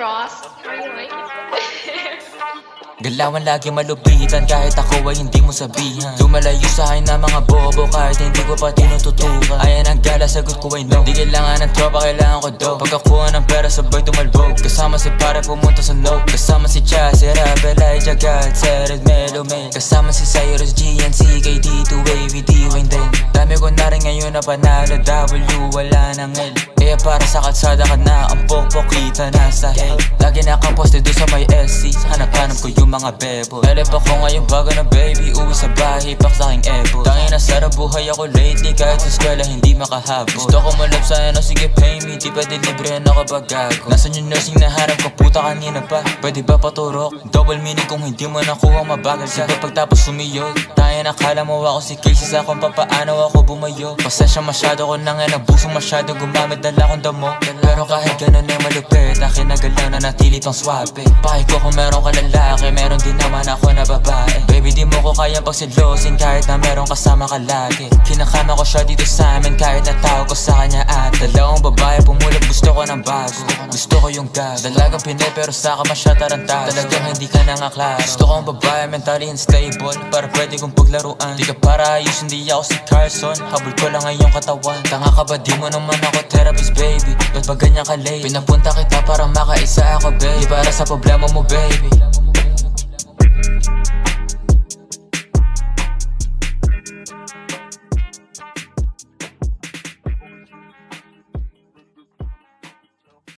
Frost. You like it? Galawan lagi malupitan kahit ako ay hindi mo sabihan. Lumalayo sa akin na mga bobo. Kahit hindi ko pa tinututukan. Ayan ang gala sagot ko ay no. Di kailangan ng tropa kailangan ko do Pagkakuha ng pera sabay tumalbog. Kasama si pare pumunta sa no Kasama si Cha, si Rab, Elijah God, Sered, Melo, Kasama si Cyrus, GNC, ngayon na panalo W, wala nang L. Kaya para sa kalsada ka na Ang pokpok kita nasa hell Lagi nakaposte doon sa may SC Hanap-hanap ko yung mga bebo Elep ako ngayon bago na baby Uwi sa bahay, pak sa aking ebo Tangin na sarap buhay ako lately. Kahit sa eskwela hindi makahabol. Gusto ko malap sa ano, sige pay me. Di pwede libre na kapag gago Nasaan yung nursing na harap ko? Puta kanina pa. Pwede ba paturok? Double meaning kung hindi mo nakuha mabagal ka Sige pagtapos sumiyod Tayo nakala mo ako si Casey sa kung papaano ako bumayo Pasensya masyado ko na nga nabusong masyado Gumamit dala akong damo. Pero kahit ganun ay malupit Akin na galaw na natili pang swabe. Pahay ko kung meron ka lalaki Meron din naman ako na babae ko kayang pagsilosin Kahit na meron kasama ka lagi. Kinakama ko siya dito sa amin Kahit na tawag ko sa kanya at Dalawang babae pumulot gusto ko ng bago. Gusto ko yung gas Dalagang pinay pero sa kama siya tarantado. Talagang hindi ka na nga klaro. Gusto ko ang babae mentally unstable Para pwede kong paglaruan. Di ka para ayos hindi ako si Carson. Habol ko lang ang katawan. Tanga ka ba di mo naman ako therapist baby? Ba't ba ganyan ka late? Pinapunta kita para makaisa ako baby. Di para sa problema mo baby